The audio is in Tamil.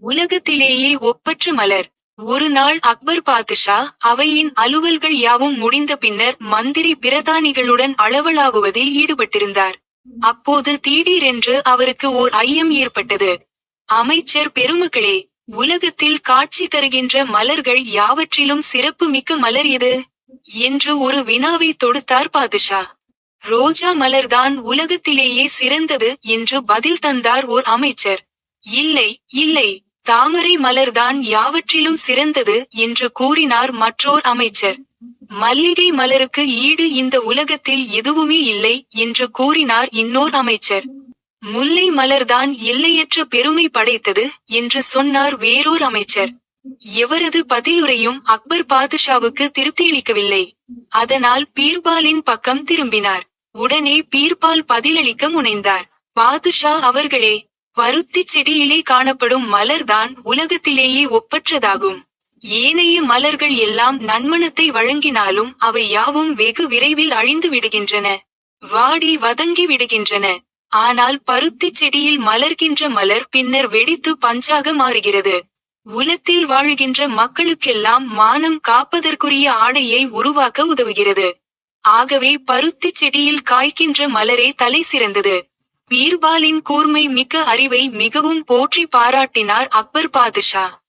உலகத்திலேயே ஒப்பற்ற மலர். ஒரு நாள் அக்பர் பாதுஷா அவையின் அலுவல்கள் யாவும் முடிந்த பின்னர் மந்திரி பிரதானிகளுடன் அளவலாகுவதில் ஈடுபட்டிருந்தார். அப்போது திடீரென்று அவருக்கு ஓர் ஐயம் ஏற்பட்டது. அமைச்சர் பெருமக்களே உலகத்தில் காட்சி தருகின்ற மலர்கள் யாவற்றிலும் சிறப்பு மிக்க மலர் எது? என்று ஒரு வினாவை தொடுத்தார் பாதுஷா. ரோஜா மலர்தான் உலகத்திலேயே சிறந்தது என்று பதில் தந்தார் ஓர் அமைச்சர். இல்லை இல்லை தாமரை மலர்தான் யாவற்றிலும் சிறந்தது என்று கூறினார் மற்றோர் அமைச்சர். மல்லிகை மலருக்கு ஈடு இந்த உலகத்தில் எதுவுமே இல்லை என்று கூறினார் இன்னோர் அமைச்சர். முல்லை மலர்தான் எல்லையற்ற பெருமை படைத்தது என்று சொன்னார் வேறோர் அமைச்சர். எவரது பதிலுரையும் அக்பர் பாதுஷாவுக்கு திருப்தியளிக்கவில்லை அதனால் பீர்பாலின் பக்கம் திரும்பினார். உடனே பீர்பால் பதிலளிக்க முனைந்தார். பாதுஷா அவர்களே பருத்தி செடியிலே காணப்படும் மலர்தான் உலகத்திலேயே ஒப்பற்றதாகும். ஏனைய மலர்கள் எல்லாம் நன்மணத்தை வழங்கினாலும் அவை யாவும் வெகு விரைவில் அழிந்து விடுகின்றன. வாடி வதங்கி விடுகின்றன. ஆனால் பருத்திச் செடியில் மலர்கின்ற மலர் பின்னர் வெடித்து பஞ்சாக மாறுகிறது. உலத்தில் வாழுகின்ற மக்களுக்கெல்லாம் மானம் காப்பதற்குரிய ஆடையை உருவாக்க உதவுகிறது. ஆகவே பருத்திச் செடியில் காய்க்கின்ற மலரே தலை சிறந்தது. பீர்பாலின் கூர்மை மிக்க அறிவை மிகவும் போற்றி பாராட்டினார் அக்பர் பாதுஷா.